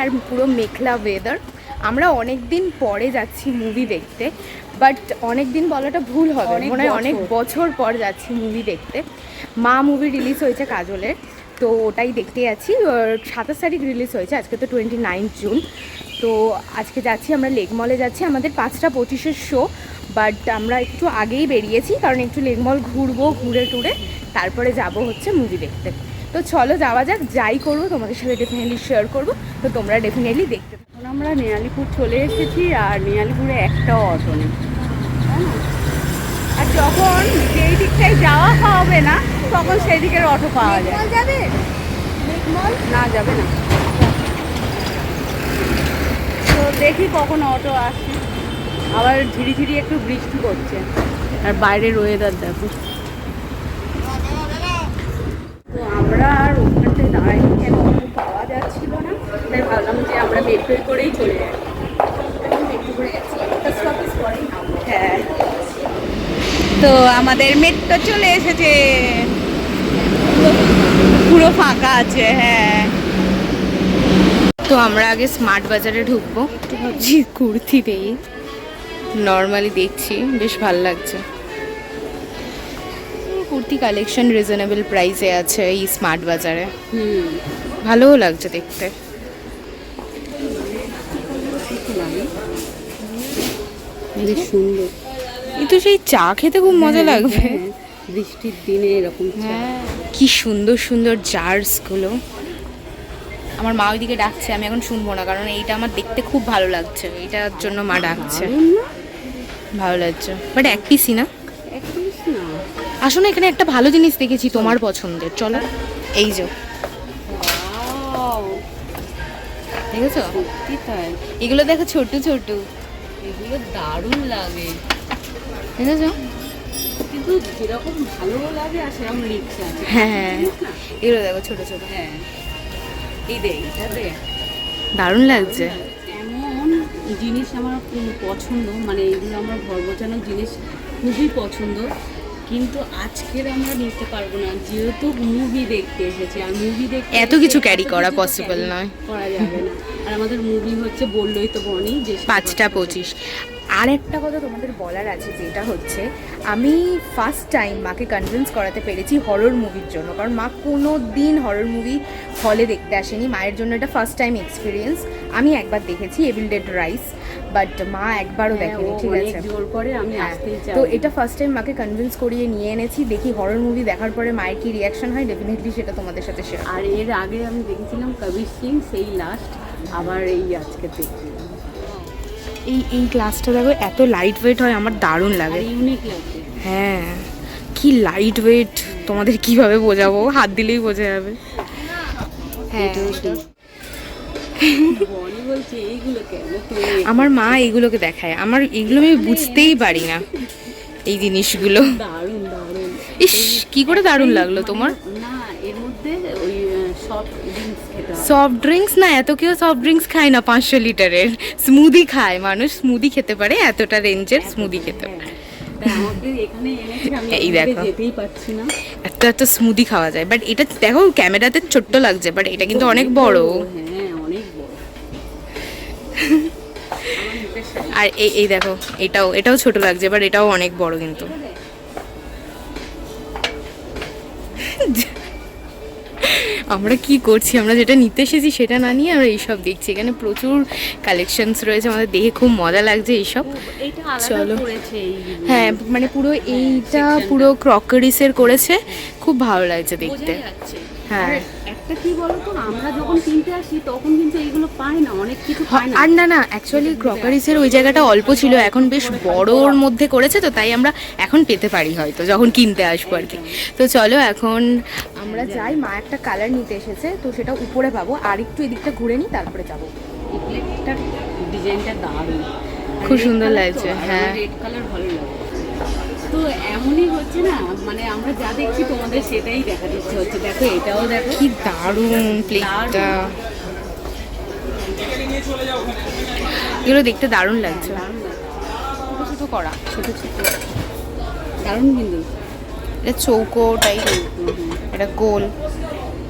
আর পুরো মেঘলা ওয়েদার আমরা অনেক দিন পরে যাচ্ছি মুভি দেখতে বাট অনেক দিন বলাটা ভুল হবে। মনে হয় অনেক বছর। পর যাচ্ছি মুভি দেখতে। মা মুভি রিলিজ হয়েছে কাজলের তো ওটাই দেখতে যাচ্ছি। সাতাশ তারিখ রিলিজ হয়েছে আজকে তো টোয়েন্টি নাইন জুন তো আজকে যাচ্ছি আমরা লেক মলে যাচ্ছি আমাদের পাঁচটা পঁচিশের শো বাট আমরা একটু আগেই বেরিয়েছি কারণ একটু লেক মল ঘুরবো ঘুরে টুরে তারপরে যাব হচ্ছে মুভি দেখতে। তো চলো যাওয়া যাক যাই করব তোমাদের সাথে ডেফিনেটলি শেয়ার করব। তো তোমরা ডেফিনেটলি দেখতে। এখন আমরা নিয়ালিপুর চলে এসেছি আর নিয়ালিপুরে একটাও অটো নেই। আর যখন যেই দিকটায় যাওয়া হবে না তখন সেই দিকের অটো পাওয়া যায়। যাবে? না যাবে না। তো দেখি কখন অটো আসে। আবার ঝিরি ঝিরি একটু বৃষ্টি করছে আর বাইরের ওয়েদার দেখো তো আমরা আর ওখানটায় দাঁড়াইনি কেন অটো পাওয়া যাচ্ছিল না তাই ভাবলাম করেই চলে। হ্যাঁ। তো আমাদের মেট্রো চলে এসেছে। পুরো ফাঁকা আছে হ্যাঁ। তো আমরা আগে স্মার্ট বাজারে ঢুকবো। একটু ভাবছি কুর্তি পেয়ে নর্মালি দেখছি বেশ ভালো লাগছে। কুর্তি কালেকশন রিজনেবল প্রাইসে আছে এই স্মার্ট বাজারে। হুম। ভালোও লাগছে দেখতে। বেশ সুন্দর। তো সেই চা খেতে খুব মজা লাগবে। হ্যাঁ, বৃষ্টির দিনে এরকম চা। হ্যাঁ কি সুন্দর সুন্দর জার্সগুলো। আমার মা ওইদিকে ডাকছে আমি এখন শুনব না কারণ এইটা আমার দেখতে খুব ভালো লাগছে। এইটার জন্য মা ডাকছে। ভালো লাগছে। বাট এক পিসই না? আসলে এখানে একটা ভালো জিনিস দেখেছি তোমার পছন্দের। চলো এই যে। দেখেছ? এগুলো দেখো ছোট ছোট এগুলো দারুণ লাগে। বুঝেছ কিন্তু যেরকম ভালো লাগে আর সেরকম রিক্সা আছে। হ্যাঁ এগুলো দেখো ছোট ছোট। হ্যাঁ। এই দে এটা দে দারুণ লাগছে। এমন জিনিস আমার পছন্দ। মানে এগুলো আমার ঘর গোছানোর জিনিস খুবই পছন্দ। কিন্তু আজকের আমরা নিতে পারব না যেহেতু মুভি দেখতে এসেছি আর মুভি দেখতে এত কিছু ক্যারি করা carry নয়। করা যাবে না। আর আমাদের মুভি হচ্ছে বললোই তো বনি যে পাঁচটা পঁচিশ। আর একটা কথা তোমাদের বলার আছে যেটা হচ্ছে আমি ফার্স্ট টাইম মাকে কনভিন্স করাতে পেরেছি হরর মুভির জন্য কারণ মা কোনো দিন হরর মুভি হলে দেখতে আসেনি। মায়ের জন্য এটা ফার্স্ট টাইম এক্সপিরিয়েন্স আমি একবার দেখেছি এভিল ডেড রাইস বাট মা একবারও হ্যাঁ, দেখেনি ঠিক আছে। জোর করে আমি হ্যাঁ, আসতেই চাই তো এটা ফার্স্ট টাইম মাকে কনভিন্স করিয়ে নিয়ে এনেছি দেখি হরর মুভি দেখার পরে মায়ের কি রিয়াকশন হয় ডেফিনেটলি সেটা তোমাদের সাথে শেয়ার আর এর আগে আমি দেখেছিলাম কবির সিং সেই লাস্ট আবার এই আজকে দেখছিলাম এই এই ক্লাসটা দেখো এত লাইট ওয়েট হয় আমার দারুণ লাগে। ইউনিক লাগছে হ্যাঁ কি লাইট ওয়েট তোমাদের কীভাবে বোঝাবো? হাত দিলেই বোঝা যাবে। হ্যাঁ। আমার মা এগুলোকে দেখায়। আমার এগুলো আমি বুঝতেই পারি না এই জিনিসগুলো। ইস কি করে দারুণ লাগল তোমার? সফট ড্রিঙ্কস না এত কেউ সফট ড্রিঙ্কস খায় না পাঁচশো লিটারের। স্মুদি খায় মানুষ স্মুদি খেতে পারে এতটা রেঞ্জের স্মুদি খেতে পারে। এখানে এনেছে আমি এই দেখো। না। এত এত স্মুদি খাওয়া যায়। বাট এটা দেখো ক্যামেরাতে ছোট্ট লাগছে বাট এটা কিন্তু অনেক বড়। আর এই এই দেখো এটাও এটাও ছোট লাগছে বাট এটাও অনেক বড় কিন্তু। আমরা কি করছি? আমরা যেটা নিতে এসেছি সেটা না নিয়ে আমরা এইসব দেখছি। এখানে প্রচুর কালেকশনস রয়েছে আমাদের দেখে খুব মজা লাগছে এইসব। চলো। এই হ্যাঁ মানে পুরো এইটা পুরো ক্রকারিসের করেছে। খুব ভালো লাগছে দেখতে। হ্যাঁ। একটা কি বলতো? আমরা যখন কিনতে আসি তখন কিন্তু এইগুলো পাই না অনেক কিছু পাই না। আর না না অ্যাকচুয়ালি ক্রকারিসের ওই জায়গাটা অল্প ছিল এখন বেশ বড়োর মধ্যে করেছে তো তাই আমরা এখন পেতে পারি হয়তো যখন কিনতে আসব আর কি। তো চলো এখন আমরা যাই মা একটা কালার নিতে এসেছে তো সেটা উপরে পাবো। আর একটু এদিকটা ঘুরে নিই তারপরে যাব। ডিজাইনটা দারুণ। খুব সুন্দর লাগছে, হ্যাঁ। রেড কালার ভালো লাগে। তো এমনই হচ্ছে না মানে আমরা যা দেখছি তোমাদের সেটাই দেখা দিচ্ছে হচ্ছে। দেখো এটাও দেখো। কি দারুণ প্লেটটা এগুলো দেখতে দারুণ লাগছে। ছোটো ছোটো করা ছোট ছোট। দারুণ কিন্তু। এটা চৌকো টাইপ। এটা গোল।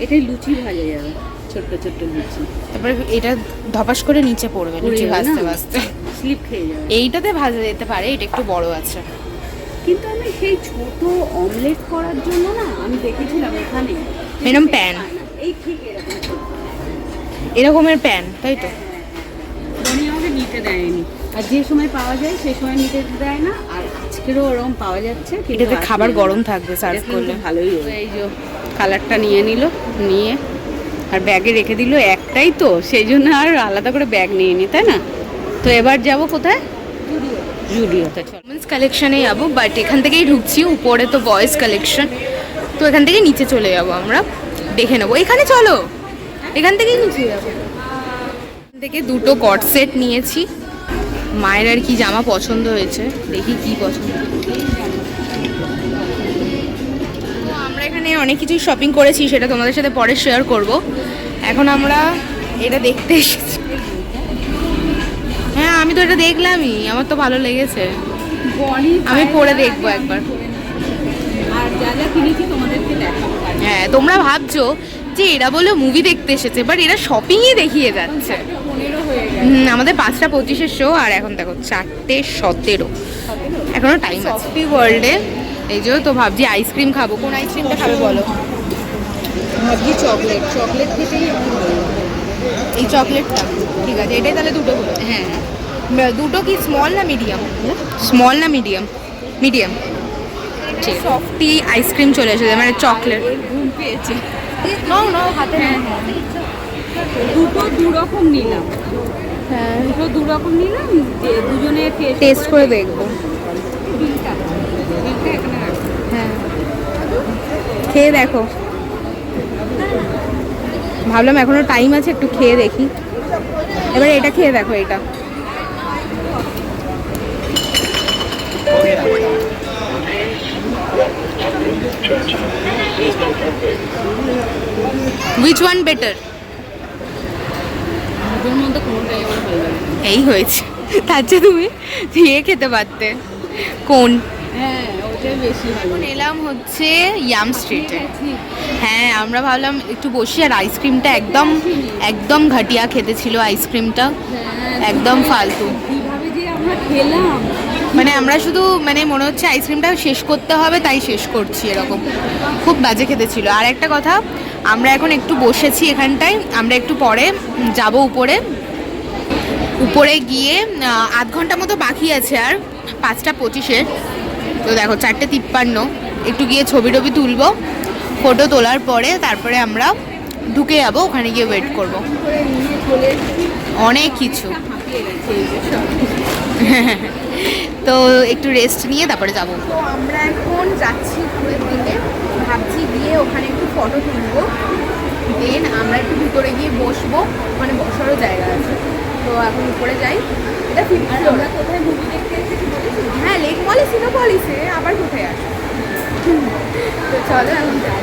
এটাই লুচি ভাজা যাবে ছোট্ট ছোট্ট বিচি তারপরে এটা ধপাস করে নিচে পড়বে ভাসতে না? ভাসতে স্লিপ খেয়ে যাবে। এইটাতে ভাজা যেতে পারে এটা একটু বড় আছে। কিন্তু আমি সেই ছোট অমলেট করার জন্য না আমি দেখেছিলাম এখানে এরম প্যান এই ঠিক এরকম। এরকমের প্যান তাই তো? উনি আমাকে নিতে দেয়নি। আর যে সময় পাওয়া যায় সেই সময় নিতে দেয় না। আর আজকেরও ওরকম পাওয়া যাচ্ছে এটাতে খাবার গরম থাকবে সার্ভ করলে। ভালোই হবে এই যে কালারটা নিয়ে নিল নিয়ে। আর ব্যাগে রেখে দিল একটাই তো সেই জন্য আর আলাদা করে ব্যাগ নিয়ে নি তাই না? তো এবার যাব কোথায়? জুডিওতে চল। উমেন্স কালেকশনে যাব বাট এখান থেকেই ঢুকছি, উপরে তো বয়েজ কালেকশন তো এখান থেকে নিচে চলে যাব আমরা, দেখে নেব। এখানে চলো, এখান থেকেই নিচে যাব। এখান থেকে দুটো কট সেট নিয়েছি। মায়ের আর কি জামা পছন্দ হয়েছে, দেখি কি পছন্দ আমরা এখানে অনেক কিছুই শপিং করেছি, সেটা তোমাদের সাথে পরে শেয়ার করব। এখন আমরা এটা দেখতে এসেছি। আমি তো এটা দেখলামই আমার তো ভালো লেগেছে। আমি পরে দেখব একবার। হ্যাঁ তোমরা ভাবছ যে এরা বলে মুভি দেখতে এসেছে বাট এরা শপিংই দেখিয়ে যাচ্ছে। আমাদের পাঁচটা পঁচিশের শো আর এখন দেখো চারটে সতেরো। এখনও টাইম আছে। ওয়ার্ল্ডে এই যে তো ভাবছি আইসক্রিম খাব। কোন আইসক্রিমটা খাবে বলো? ভাবছি চকলেট চকলেট খেতেই এই চকলেটটা ঠিক আছে এটাই তাহলে দুটো হলো। হ্যাঁ। দুটো কি স্মল না মিডিয়াম স্মল না medium medium softy ice cream চলে এসেছে মানে চকলেট ঘুম পেয়েছে। নাও নাও হাতে হ্যাঁ। দুটো দু রকম নিলাম। হ্যাঁ। দুটো দু রকম নিলাম দুজনে টেস্ট করে দেখব। হ্যাঁ। খেয়ে দেখো। ভাবলাম এখনও টাইম আছে একটু খেয়ে দেখি। এবারে এটা খেয়ে দেখো এটা। Which one better. এই হয়েছে। তার চেয়ে তুমি দিয়ে খেতে পারতে। কোন? হ্যাঁ এলাম হচ্ছে ইয়াম স্ট্রিটে ঠিক। হ্যাঁ আমরা ভাবলাম একটু বসি আর আইসক্রিমটা একদম একদম ঘাটিয়া খেতে ছিল আইসক্রিমটা হ্যাঁ একদম ফালতু। খেলাম মানে আমরা শুধু মানে মনে হচ্ছে আইসক্রিমটা শেষ করতে হবে, তাই শেষ করছি এরকম। খুব বাজে খেতে ছিল। আর একটা কথা, আমরা এখন একটু বসেছি এখানটায়, আমরা একটু পরে যাব উপরে। উপরে গিয়ে আধ ঘণ্টা মতো বাকি আছে আর, পাঁচটা পঁচিশে। তো দেখো, চারটে তিপ্পান্ন। একটু গিয়ে ছবি টবি তুলবো ফটো তোলার পরে তারপরে আমরা ঢুকে যাব, ওখানে গিয়ে ওয়েট করব। অনেক কিছু। হাঁপিয়ে গেছে তো একটু রেস্ট নিয়ে তারপরে যাব। তো আমরা এখন যাচ্ছি উপরের দিকে ভাবছি গিয়ে ওখানে একটু ফটো তুলবো। দেন আমরা একটু ভিতরে গিয়ে বসবো। ওখানে বসারও জায়গা আছে। তো এখন উপরে যাই। এটা ফিফথ আমরা কোথায় মুভি দেখতে এসেছি হ্যাঁ লেক মলে সিনোপলিসে আবার কোথায় আছে? তো চলো এখন যাই।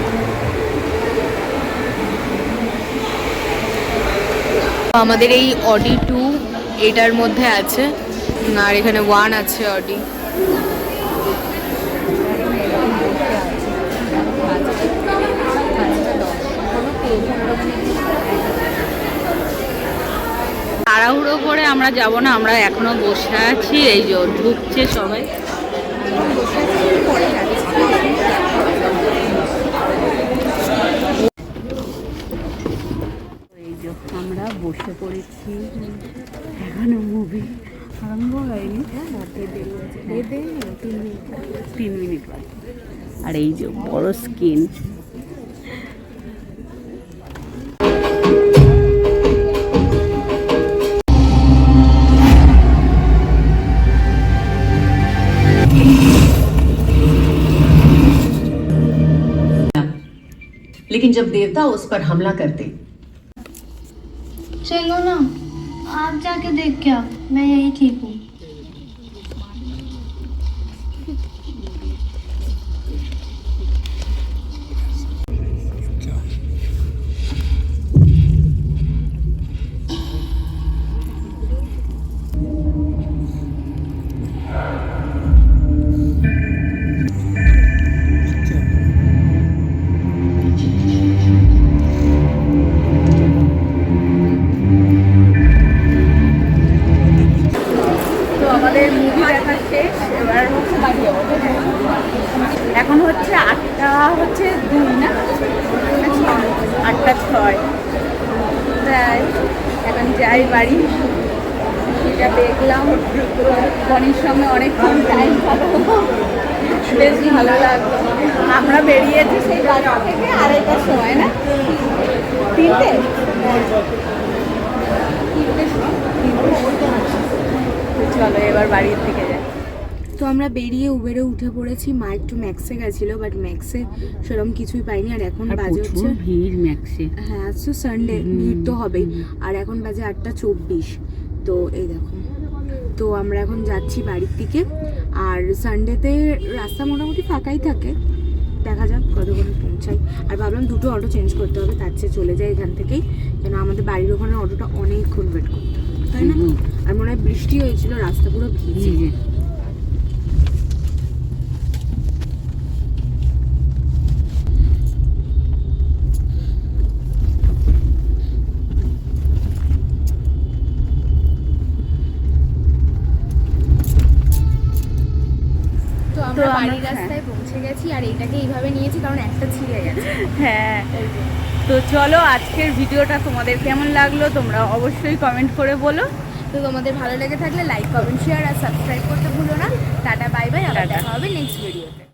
আমাদের এই অডি টু এটার মধ্যে আছে আর এখানে ওয়ান আছে অডি তাড়াহুড়ো করে আমরা যাব না, আমরা এখনও বসে আছি, এই যে ঢুকছে সবাই। আমরা বসে পড়েছি। এখনো মুভি আরম্ভ হয়নি তিন মিনিট বাকি আর এই যে বড় স্ক্রিন लेकिन जब देवता उस पर हमला करते चलो ना आप जाके देख के मैं यही ठीक हूँ। তাই এখন যাই বাড়ি। এটা দেখলাম। বনির সঙ্গে অনেকক্ষণ টাইম কাটাবো। বেশ ভালো লাগল। আমরা বেরিয়েছি সেই বাড়ি থেকে আড়াইটার সময়, না? তিনটে? চলো, এবার বাড়ির দিকে যাই। তো আমরা বেরিয়ে উবেরে উঠে পড়েছি। মা একটু ম্যাক্সে গেছিল বাট ম্যাক্সে সেরকম কিছুই পাইনি। আর এখন বাজে হচ্ছে ভিড় ম্যাক্সে হ্যাঁ আজ তো সানডে ভিড় তো হবেই। আর এখন বাজে আটটা চব্বিশ। তো এই দেখো। তো আমরা এখন যাচ্ছি বাড়ির দিকে। আর সানডেতে রাস্তা মোটামুটি ফাঁকাই থাকে। দেখা যাক কতক্ষণে পৌঁছাই। আর ভাবলাম দুটো অটো চেঞ্জ করতে হবে তার চেয়ে চলে যায় এখান থেকেই। কেন আমাদের বাড়ির ওখানে অটোটা অনেকক্ষণ ওয়েট করতে হবে তাই না? আর মনে হয় বৃষ্টি হয়েছিল রাস্তা পুরো ভিজে। তো বাড়ির হ্যাঁ। রাস্তায় পৌঁছে গেছি আর এটাকে এইভাবে নিয়েছি কারণ একটা ছিঁড়ে গেছে। হ্যাঁ। তো চলো আজকের ভিডিওটা তোমাদের কেমন লাগল তোমরা অবশ্যই কমেন্ট করে বলো। তো তোমাদের ভালো লেগে থাকলে লাইক কমেন্ট শেয়ার আর সাবস্ক্রাইব করতে ভুলো না। টাটা বাই বাই আবার দেখা হবে নেক্সট ভিডিওতে